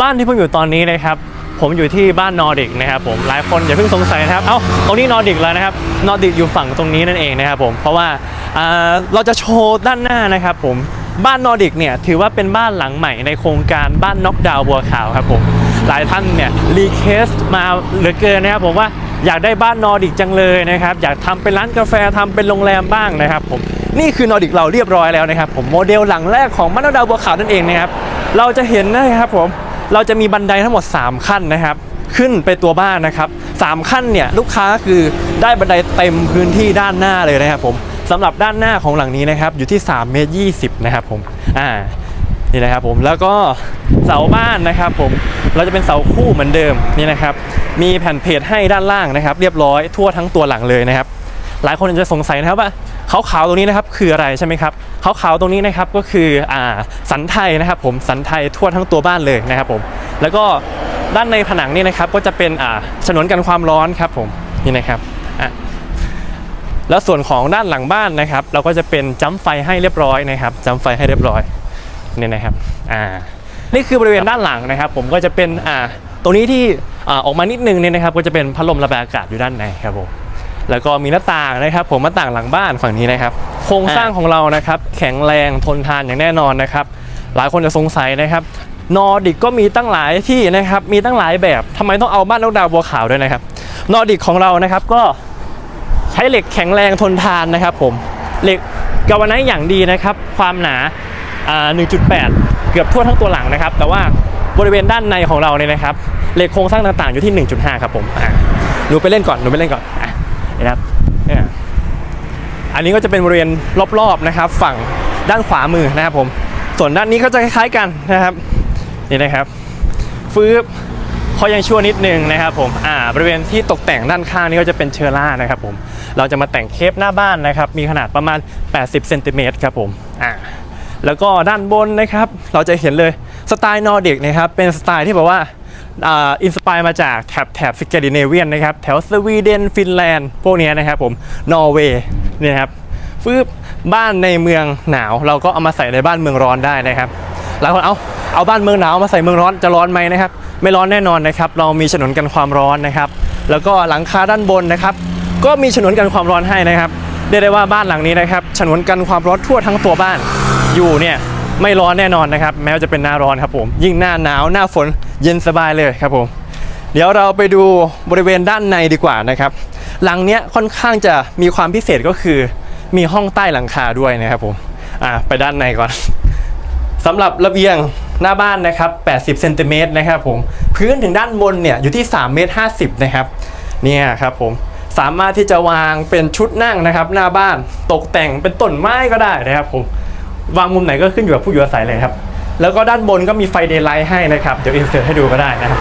บ้านที่ผมอยู่ตอนนี้นะครับผมอยู่ที่บ้านนอร์ดิกนะครับผมหลายคนอย่าเพิ่งสงสัยนะครับ เอ้าตรงนี้นอร์ดิกแล้วนะครับนอร์ดิกอยู่ฝั่งตรงนี้นั่นเองนะครับผมเพราะว่าเราจะโชว์ด้านหน้านะครับผมบ้านนอร์ดิกเนี่ยถือว่าเป็นบ้านหลังใหม่ในโครงการบ้านน็อกดาวน์บัวขาวครับผมหลายท่านเนี่ยรีเควสมาเหลือเกินนะครับผมว่าอยากได้บ้านนอร์ดิกจังเลยนะครับอยากทำเป็นร้านกาแฟทำเป็นโรงแรมบ้างนะครับผมนี่คือนอร์ดิกเราเรียบร้อยแล้วนะครับผมโมเดลหลังแรกของบ้านน็อกดาวน์บัวขาวนั่นเองนะครับเราจะเห็นนะครับผม เราจะมีบันไดทั้งหมด 3 ขั้นนะครับ ขึ้นไปตัวบ้านนะครับ3ขั้นเนี่ยลูกค้าคือได้บันไดเต็มพื้นที่ด้านหน้าเลยนะครับผมสำหรับด้านหน้าของหลังนี้นะครับอยู่ที่3เมตร20นะครับผมอ่านี่นะครับผมแล้วก็เสาบ้านนะครับผมเราจะเป็นเสาคู่เหมือนเดิมนี่นะครับมีแผ่นเพจให้ด้านล่างนะครับ เรียบร้อยทั่วทั้งตัวหลังเลยนะครับ หลายคนอาจจะสงสัยนะครับว่า ขาวๆตรงนี้นะครับคืออะไรใช่ไหมครับขาวๆตรงนี้นะครับก็คืออ่าสันไทยนะครับผมสันไทยทั่วทั้งตัวบ้านเลยนะครับผมแล้วก็ด้านในผนังนี่นะครับก็จะเป็นอ่าฉนวนกันความร้อนครับผมนี่นะครับอะแล้วส่วนของด้านหลังบ้านนะครับ เราก็จะเป็นจัมไฟให้เรียบร้อยนะครับจัมไฟให้เรียบร้อยนี่นะครับอ่านี่คือบริเวณด้านหลังนะครับ ผมก็จะเป็นอ่าตรงนี้ที่อ่าออกมานิดนึงเนี่ยนะครับ ก็จะเป็นพัดลมระบายอากาศอยู่ด้านในครับผม แล้วก็มีหน้าต่างนะครับผมหน้าต่างหลังบ้านฝั่งนี้นะครับ โครงสร้างของเรานะครับ แข็งแรงทนทานอย่างแน่นอนนะครับ หลายคนจะสงสัยนะครับนอร์ดิกก็มีตั้งหลายที่นะครับ มีตั้งหลายแบบทำไมต้องเอาบ้านนกดาวบัวขาวด้วยนะครับ นอร์ดิกของเรานะครับก็ใช้เหล็กแข็งแรงทนทานนะครับ ผมเหล็กกาวไนท์อย่างดีนะครับ ความหนาอ่า1.8 เกือบทั่วทั้งตัวหลังนะครับ แต่ว่าบริเวณด้านในของเราเนี่ยนะครับเหล็กโครงสร้างต่างๆอยู่ที่ 1.5 ครับผมอะหนูไปเล่นก่อนหนูไปเล่นก่อนอะ นะครับอันนี้ก็จะเป็นบริเวณรอบๆนะครับ ฝั่งด้านขวามือนะครับผมส่วนด้านนี้ก็จะคล้ายๆกันนะครับนี่นะครับฟืบเขายังชั่วนิดนึงนะครับผมอ่าบริเวณที่ตกแต่งด้านข้างนี้ก็จะเป็นเชอร่านะครับผมเราจะมาแต่งเคปหน้าบ้านนะครับ มีขนาดประมาณ 80เซนติเมตรครับผมอ่าแล้วก็ด้านบนนะครับ เราจะเห็นเลยสไตล์นอร์ดิกนะครับเป็นสไตล์ที่แบบว่า อินสปายมาจากแถบแถบสแกดิเนเวียนนะครับ แถวสวีเดนฟินแลนด์ พวกนี้นะครับผมนอร์เวย์เนี่ยครับฟืบบ้านในเมืองหนาว เราก็เอามาใส่ในบ้านเมืองร้อนได้นะครับหลายคนเอาเอาบ้านเมืองหนาวมาใส่เมืองร้อนจะร้อนไหมนะครับ ไม่ร้อนแน่นอนนะครับ เรามีฉนวนกันความร้อนนะครับ แล้วก็หลังคาด้านบนนะครับ ก็มีฉนวนกันความร้อนให้นะครับเรียกได้ว่าบ้านหลังนี้นะครับฉนวนกันความร้อนทั่วทั้งตัวบ้านอยู่เนี่ย ไม่ร้อนแน่นอนนะครับ แม้ว่าจะเป็นหน้าร้อนครับผม ยิ่งหน้าหนาวหน้าฝนเย็นสบายเลยครับผม เดี๋ยวเราไปดูบริเวณด้านในดีกว่านะครับ หลังเนี้ยค่อนข้างจะมีความพิเศษก็คือมีห้องใต้หลังคาด้วยนะครับผม อ่าไปด้านในก่อนสำหรับระเบียงหน้าบ้านนะครับ 80เซนติเมตรนะครับผม พื้นถึงด้านบนเนี่ยอยู่ที่3เมตร50นะครับ เนี่ยครับผม สามารถที่จะวางเป็นชุดนั่งนะครับ หน้าบ้านตกแต่งเป็นต้นไม้ก็ได้นะครับผม วางมุมไหนก็ขึ้นอยู่กับผู้อยู่อาศัยเลยครับ แล้วก็ด้านบนก็มีไฟเดย์ไลท์ให้นะครับเดี๋ยวอินเสิร์ตให้ดูก็ได้นะครับ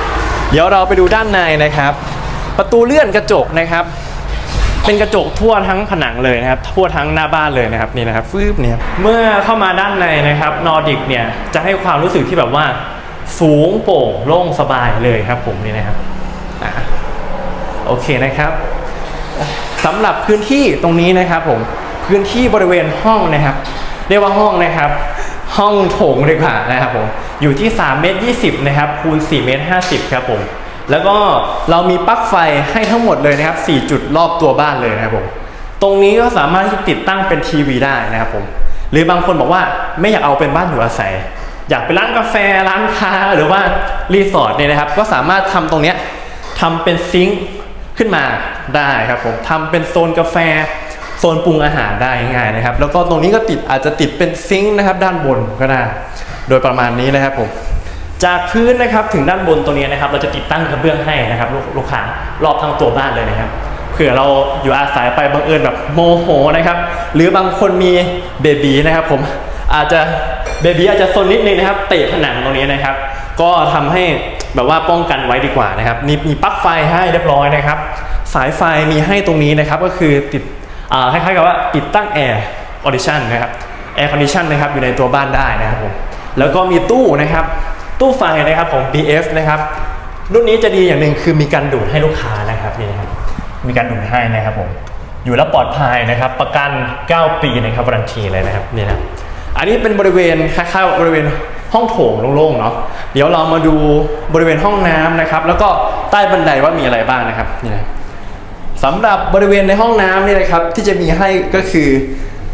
เดี๋ยวเราไปดูด้านในนะครับ ประตูเลื่อนกระจกนะครับ เป็นกระจกทั่วทั้งผนังเลยนะครับ ทั่วทั้งหน้าบ้านเลยนะครับนี่นะครับฟืบเนี่ยเมื่อเข้ามาด้านในนะครับนอร์ดิกเนี่ยจะให้ความรู้สึกที่แบบว่าสูงโปร่งโล่งสบายเลยครับผมนี่นะครับอโอเคนะครับสำหรับพื้นที่ตรงนี้นะครับผมพื้นที่บริเวณห้องนะครับ เรียกว่าห้องนะครับ ห้องโถงดีกว่านะครับผมอยู่ที่3เมตร20นะครับคูณ4เมตร50ครับผมแล้วก็เรามีปลั๊กไฟให้ทั้งหมดเลยนะครับ 4 จุดรอบตัวบ้านเลยนะครับผมตรงนี้ก็สามารถที่ติดตั้งเป็นทีวีได้นะครับผมหรือบางคนบอกว่าไม่อยากเอาเป็นบ้านอยู่อาศัย อยากเป็นร้านกาแฟร้านค้าหรือว่ารีสอร์ทเนี่ยนะครับ ก็สามารถทำตรงเนี้ยทำเป็นซิงค์ขึ้นมาได้ครับผมทำเป็นโซนกาแฟ โซนปรุงอาหารได้ง่ายนะครับ แล้วก็ตรงนี้ก็ติดอาจจะติดเป็นซิงค์นะครับ ด้านบนก็ได้โดยประมาณนี้นะครับผมจากพื้นนะครับถึงด้านบนตรงนี้นะครับ เราจะติดตั้งกระเบื้องให้นะครับลูกลูกค้ารอบทั้งตัวบ้านเลยนะครับเผื่อเราอยู่อาศัยไปบังเอิญแบบโมโหนะครับ หรือบางคนมีเบบีนะครับ ผมอาจจะเบบีอาจจะซนนิดนึงนะครับเตะผนังตรงนี้นะครับ ก็ทำให้แบบว่าป้องกันไว้ดีกว่านะครับนี่มีปลั๊กไฟให้เรียบร้อยนะครับ สายไฟมีให้ตรงนี้นะครับ ก็คือติด คล้ายๆกับว่าติดตั้งแอร์ออดิชันนะครับแอร์คอนดิชันนะครับอยู่ในตัวบ้านได้นะครับผมแล้วก็มีตู้นะครับตู้ไฟนะครับของ BF นะครับรุ่นนี้จะดีอย่างหนึ่งคือมีการดูดให้ลูกค้านะครับนี่ครับมีการดูดให้นะครับผมอยู่แล้วปลอดภัยนะครับ ประกัน 9 ปีนะครับวารันทีเลยนะครับนี่นะอันนี้เป็นบริเวณคล้ายๆบริเวณห้องโถงโล่งๆเนาะเดี๋ยวเรามาดูบริเวณห้องน้ำนะครับ แล้วก็ใต้บันไดว่ามีอะไรบ้างนะครับนี่นะ สำหรับบริเวณในห้องน้ำเนี่ยนะครับที่จะมีให้ก็คือ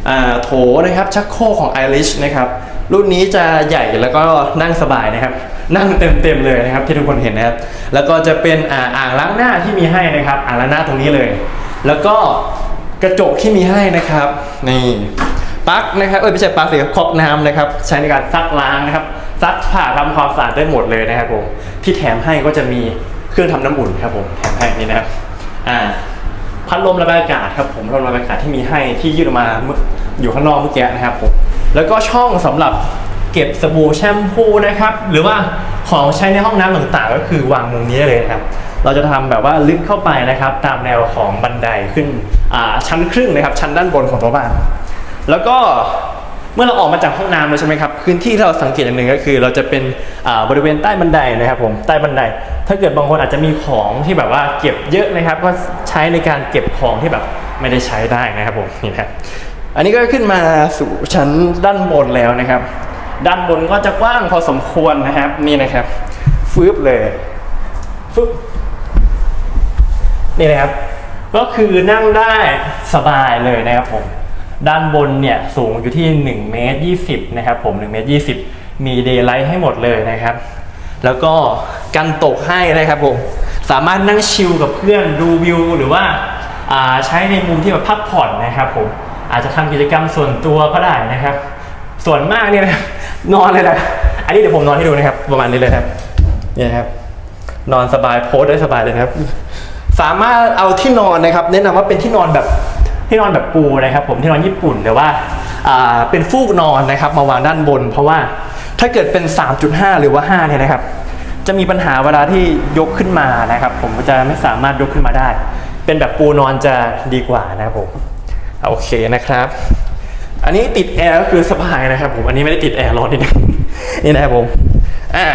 อโถนะครับชักโครกของ Irish นะครับรุ่นนี้จะใหญ่แล้วก็นั่งสบายนะครับ นั่งเต็มๆเลยนะครับที่ทุกคนเห็นนะครับ แล้วก็จะเป็นอ่าอ่างล้างหน้าที่มีให้นะครับอ่างล้างหน้าตรงนี้เลย แล้วก็กระจกที่มีให้นะครับนี่ปลั๊กนะครับเอ้ยไม่ใช่ปลั๊กสิครับคอบน้ำนะครับ ใช้ในการซักล้างนะครับซักผ้าทำความสะอาดได้หมดเลยนะครับผมที่แถมให้ก็จะมีเครื่องทำน้ำอุ่นครับผมแถมให้นี่นะครับอ่า พัดลมระบายอากาศครับผมพัดลมระบายอากาศที่มีให้ที่ยื่นออกมาเมื่ออยู่ข้างนอกเมื่อกี้นะครับผมแล้วก็ช่องสำหรับเก็บสบู่แชมพูนะครับ หรือว่าของใช้ในห้องน้ำต่างๆ ก็คือวางมุมนี้เลยนะครับ เราจะทำแบบว่าลึกเข้าไปนะครับ ตามแนวของบันไดขึ้นชั้นครึ่งนะครับ ชั้นด้านบนของตัวบ้าน แล้วก็ เมื่อเราออกมาจากห้องน้ำแล้วใช่ไหมครับพื้นที่ที่เราสังเกตอย่างหนึ่งก็คือ เราจะเป็นบริเวณใต้บันไดนะครับผมใต้บันได ถ้าเกิดบางคนอาจจะมีของที่แบบว่าเก็บเยอะนะครับ ก็ใช้ในการเก็บของที่แบบไม่ได้ใช้ได้นะครับผมนี่นะครับอันนี้ก็ขึ้นมาสู่ชั้นด้านบนแล้วนะครับ ด้านบนก็จะกว้างพอสมควรนะครับนี่นะครับฟืบเลยฟึบนี่นะครับ ก็คือนั่งได้สบายเลยนะครับผม ด้านบนเนี่ยสูงอยู่ที่1เมตร20นะครับผม1เมตร20 มีเดย์ไลท์ให้หมดเลยนะครับ แล้วก็กันตกให้นะครับผมสามารถนั่งชิลกับเพื่อนดูวิวหรือว่าาใช้ในมุมที่แบบพักผ่อนนะครับผมอาจจะทำกิจกรรมส่วนตัวก็ได้นะครับ ส่วนมากเนี่ยนะนอนเลยนะอันนี้เดี๋ยวผมนอนให้ดูนะครับ ประมาณนี้เลยครับเนี่ยครับ นอนสบายโพสได้สบายเลยครับ สามารถเอาที่นอนนะครับ แนะนำว่าเป็นที่นอนแบบ ที่นอนแบบปูนะครับ ผมที่นอนญี่ปุ่นหรือว่าอ่าเป็นฟูกนอนนะครับมาวางด้านบน เพราะว่าถ้าเกิดเป็น 3.5 หรือว่า 5 เนี่ยนะครับ จะมีปัญหาเวลาที่ยกขึ้นมานะครับ ผมจะไม่สามารถยกขึ้นมาได้ เป็นแบบปูนอนจะดีกว่านะครับผมโอเคนะครับ อันนี้ติดแอร์ก็คือสบายนะครับผมอันนี้ไม่ได้ติดแอร์ร้อนนิดนึงนี่นะครับผมอ่า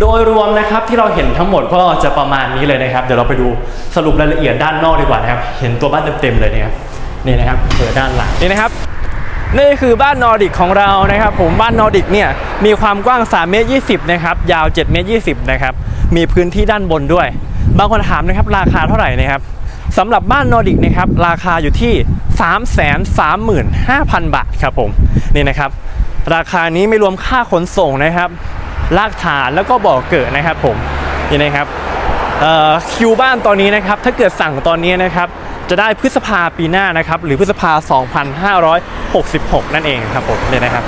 โดยรวมนะครับที่เราเห็นทั้งหมดก็จะประมาณนี้เลยนะครับ เดี๋ยวเราไปดูสรุปรายละเอียดด้านนอกดีกว่านะครับ เห็นตัวบ้านเต็มๆเลยนะครับนี่นะครับเปิดด้านหลังนี่นะครับนี่คือบ้านนอร์ดิกของเรานะครับ ผมบ้านนอร์ดิกเนี่ยมีความกว้าง3เมตร20นะครับยาว7เมตร20นะครับมีพื้นที่ด้านบนด้วย บางคนถามนะครับราคาเท่าไหร่นะครับสำหรับบ้านนอร์ดิกนะครับราคาอยู่ที่ 3 3 5 0 0 0 บาทครับผมนี่นะครับ ราคานี้ไม่รวมค่าขนส่งนะครับ ลากฐานแล้วก็บ่อเกิดนะครับผมนี่นะครับคิวบ้านตอนนี้นะครับถ้าเกิดสั่งตอนนี้นะครับจะได้พฤษภาปีหน้านะครับหรือพฤษภา 2566 นั่นเองครับผมเนี่ยนะครับ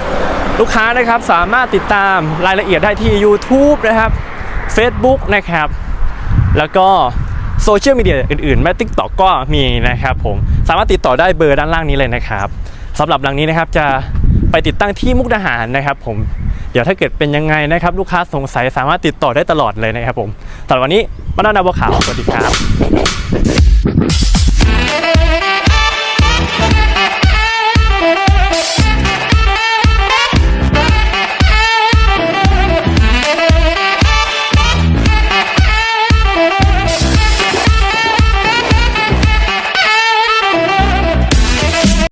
ลูกค้านะครับสามารถติดตามรายละเอียดได้ที่ YouTube นะครับ Facebook นะครับ แล้วก็โซเชียลมีเดียอื่นๆแม้ TikTok ก็มีนะครับผมสามารถติดต่อได้เบอร์ด้านล่างนี้เลยนะครับสำหรับหลังนี้นะครับจะไปติดตั้งที่มุกดาหารนะครับผม เดี๋ยวถ้าเกิดเป็นยังไงนะครับลูกค้าสงสัยสามารถติดต่อได้ตลอดเลยนะครับผมสำหรับวันนี้บ้านนาบัวขาวสวัสดีครับ